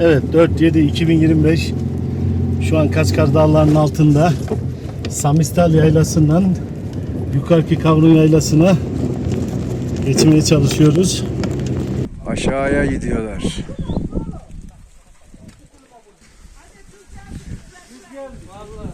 Evet 4-7 2025 şu an Kaskar Dağları'nın altında Samistal Yaylası'ndan yukarıki Kavrun Yaylası'na geçmeye çalışıyoruz. Aşağıya gidiyorlar. Vallahi.